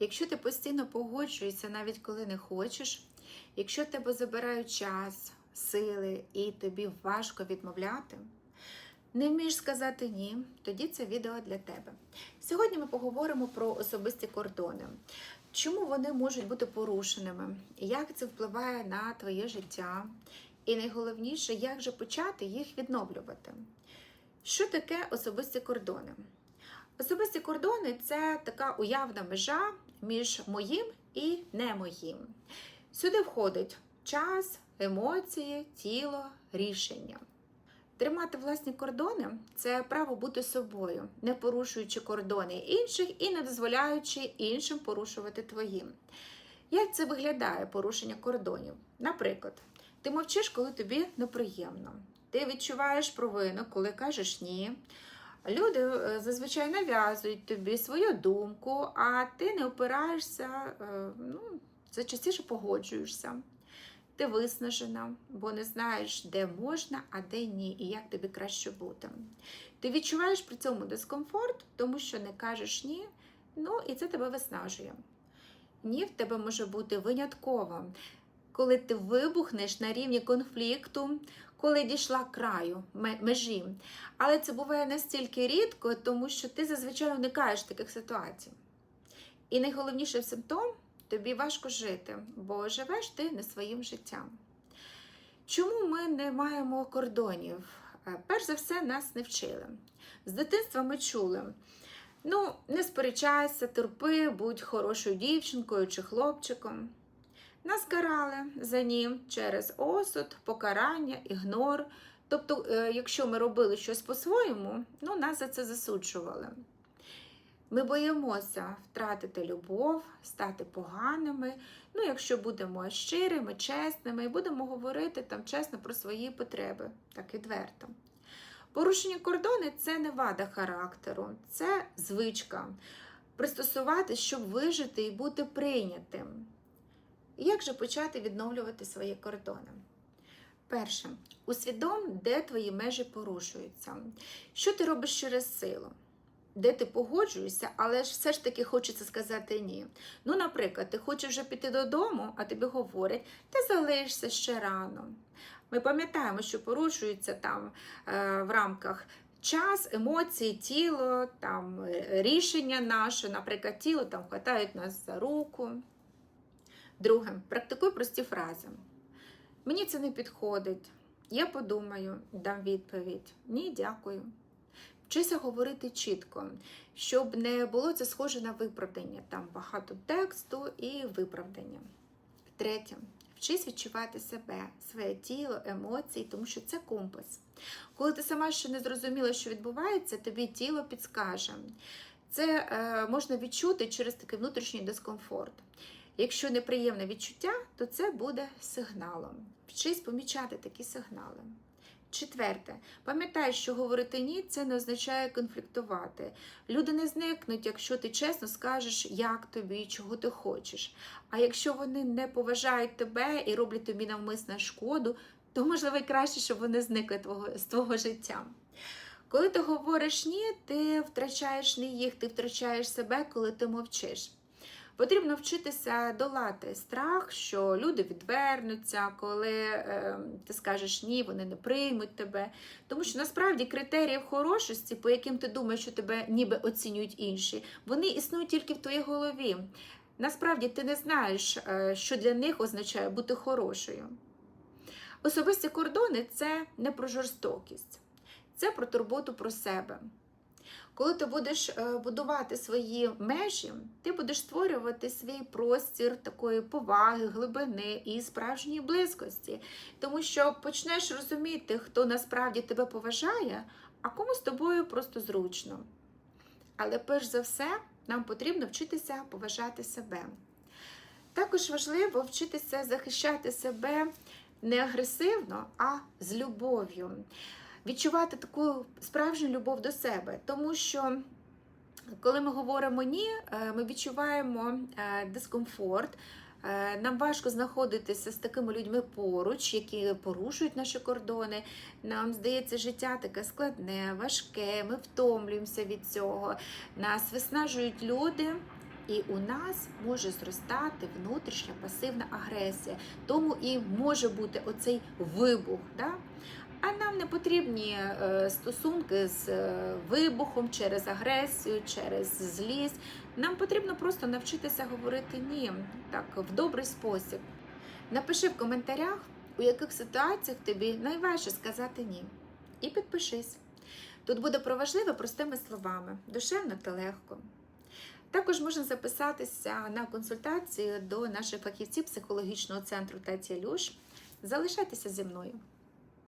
Якщо ти постійно погоджуєшся, навіть коли не хочеш, якщо тебе забирають час, сили і тобі важко відмовляти, не вмієш сказати ні, тоді це відео для тебе. Сьогодні ми поговоримо про особисті кордони. Чому вони можуть бути порушеними? Як це впливає на твоє життя? І найголовніше, як же почати їх відновлювати? Що таке особисті кордони? Особисті кордони це така уявна межа між моїм і не моїм. Сюди входить час, емоції, тіло, рішення. Тримати власні кордони це право бути собою, не порушуючи кордони інших і не дозволяючи іншим порушувати твої. Як це виглядає порушення кордонів? Наприклад, ти мовчиш, коли тобі неприємно. Ти відчуваєш провину, коли кажеш ні. Люди е, зазвичай нав'язують тобі свою думку, а ти не опираєшся, е, ну, це частіше погоджуєшся. Ти виснажена, бо не знаєш, де можна, а де ні, і як тобі краще бути. Ти відчуваєш при цьому дискомфорт, тому що не кажеш ні, ну і це тебе виснажує. Ні в тебе може бути винятково, коли ти вибухнеш на рівні конфлікту, коли дійшла краю межі. Але це буває настільки рідко, тому що ти зазвичай уникаєш таких ситуацій. І найголовніший симптом тобі важко жити, бо живеш ти не своїм життям. Чому ми не маємо кордонів? Перш за все, нас не вчили. З дитинства ми чули. Ну, не сперечайся, терпи, будь хорошою дівчинкою чи хлопчиком. Нас карали за ним через осуд, покарання, ігнор. Тобто, якщо ми робили щось по-своєму, ну, нас за це засуджували. Ми боїмося втратити любов, стати поганими. Ну, якщо будемо щирими, чесними і будемо говорити там чесно про свої потреби, так відверто. Порушення кордони це не вада характеру, це звичка. Пристосуватись, щоб вижити і бути прийнятим. Як же почати відновлювати свої кордони? Перше, усвідом, де твої межі порушуються. Що ти робиш через силу? Де ти погоджуєшся, але ж все ж таки хочеться сказати ні. Ну, наприклад, ти хочеш вже піти додому, а тобі говорять, ти залишишся ще рано. Ми пам'ятаємо, що порушується там е, в рамках час, емоції, тіло, там е, рішення наше, наприклад, тіло там хватають нас за руку. Друге, практикуй прості фрази. Мені це не підходить. Я подумаю, дам відповідь. Ні, дякую. Вчися говорити чітко, щоб не було це схоже на виправдання. Там багато тексту і виправдання. Третє. Вчись відчувати себе, своє тіло, емоції, тому що це компас. Коли ти сама ще не зрозуміла, що відбувається, тобі тіло підскаже. Це е, можна відчути через такий внутрішній дискомфорт. Якщо неприємне відчуття, то це буде сигналом. Вчись помічати такі сигнали. Четверте, пам'ятай, що говорити ні, це не означає конфліктувати. Люди не зникнуть, якщо ти чесно скажеш, як тобі, чого ти хочеш. А якщо вони не поважають тебе і роблять тобі навмисне шкоду, то можливо краще, щоб вони зникли твого, з твого життя. Коли ти говориш ні, ти втрачаєш не їх, ти втрачаєш себе, коли ти мовчиш. Потрібно вчитися долати страх, що люди відвернуться, коли е, ти скажеш ні, вони не приймуть тебе. Тому що насправді критеріїв хорошості, по яким ти думаєш, що тебе ніби оцінюють інші, вони існують тільки в твоїй голові. Насправді ти не знаєш, е, що для них означає бути хорошою. Особисті кордони це не про жорстокість, це про турботу про себе. Коли ти будеш будувати свої межі, ти будеш створювати свій простір такої поваги, глибини і справжньої близькості. Тому що почнеш розуміти, хто насправді тебе поважає, а кому з тобою просто зручно. Але перш за все, нам потрібно вчитися поважати себе. Також важливо вчитися захищати себе не агресивно, а з любов'ю відчувати таку справжню любов до себе, тому що. Коли ми говоримо ні, ми відчуваємо дискомфорт. Нам важко знаходитися з такими людьми поруч, які порушують наші кордони. Нам здається, життя таке складне, важке, ми втомлюємося від цього. Нас виснажують люди, і у нас може зростати внутрішня пасивна агресія. Тому і може бути оцей вибух. Да? А нам не потрібні е, стосунки з е, вибухом через агресію, через злість. Нам потрібно просто навчитися говорити ні так в добрий спосіб. Напиши в коментарях, у яких ситуаціях тобі найважче сказати ні. І підпишись. Тут буде про важливе простими словами, душевно та легко. Також можна записатися на консультацію до наших фахівців психологічного центру Таті Люш. Залишайтеся зі мною.